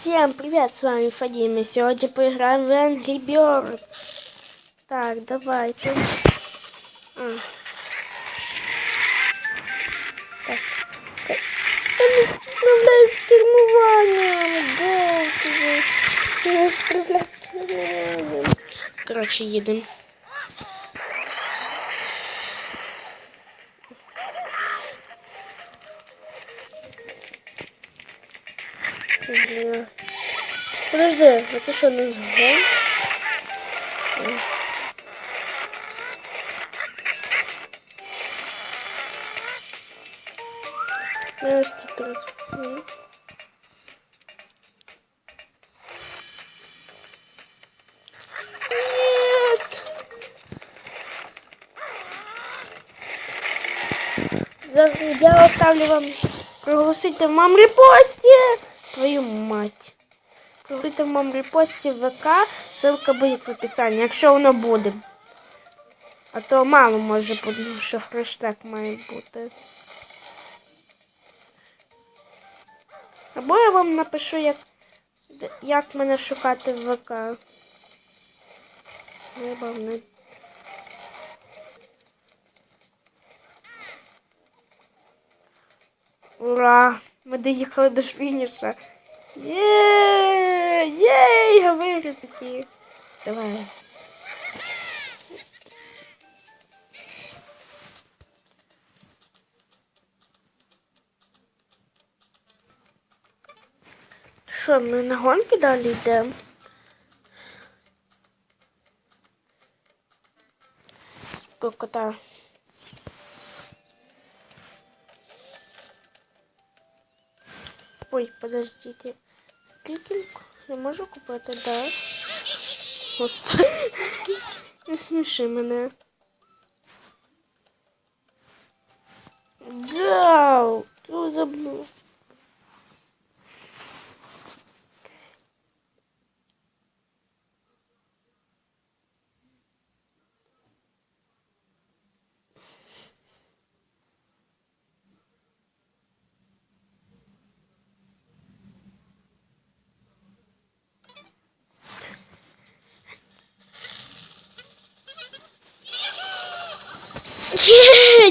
Всем привет, с вами Фадим, и сегодня поиграем в Angry Birds. Так, давайте. А. Так. Я не справляюсь с кермуванням. Господи. Я не справляюсь з кермуванням. Коротше, їдемо. Блин. Подожди, а це що, не згон? Я ж. Я оставлю вам проголосить в вам репосте. Твою мать. Проголосити в моєму репості ВК. Ссылка буде в описанні, якщо воно буде. А то мало може бути, що хештег має бути. Або я вам напишу, як, як мене шукати в ВК. Вибавне. Ура! Ми доїхали до фініша. Є! Є! Я виграв такі. Давай. Що, ми на гонки далі йдемо? Кота. Ой, подождите. Скільки я можу купити, да? Господи. Не сміши мене. Да, tu забув.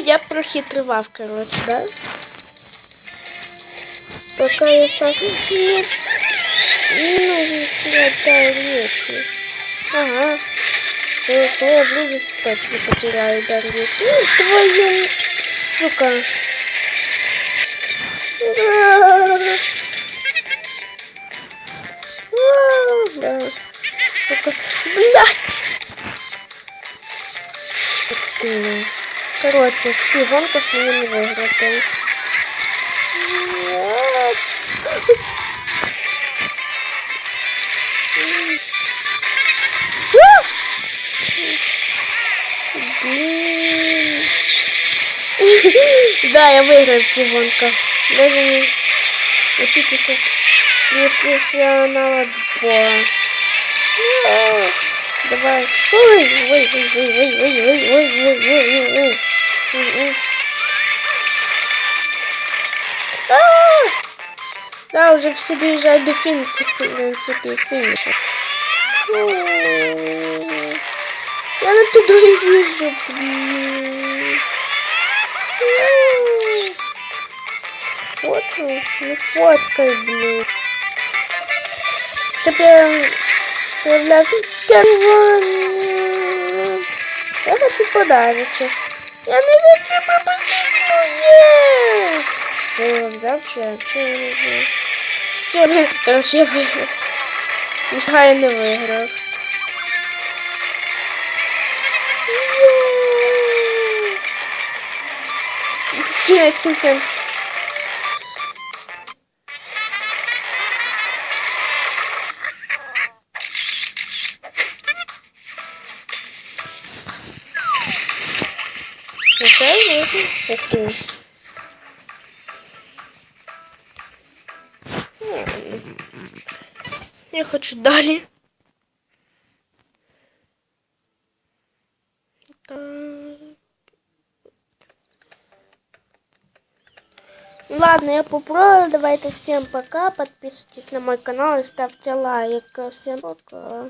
Я прохитрував, коротше, да? Пока я так нет. Не потеряю речи. Ага. Я ближе точно потеряю дар речи. Твою сука. Блять. Короче, в цих гонках мені не виграти. Да, я выиграю в цих гонках. Даже не учитесь от профессионала отбора. Давай. Ой, ой, ой, ой, ой, ой, ой, ой, ой, ой, ой, ой. Ой, ой. А! Да, уже все доезжают до финиша, в принципе, финиша. М. Я на туда езжу, блин. М. Фоткай, не фоткай, блин. Чтоб я появлялся с первого. Я хочу подарочек. Я не хочу пропустить Єс! О, взяв ще, Все, короче, я виграв. Ніфіга я не виграв. Є! Кінець кінцем. Окей. Я хочу. Так. ладно, я попробую. Давайте всем пока. Подписывайтесь на мой канал и ставьте лайк. Всем пока.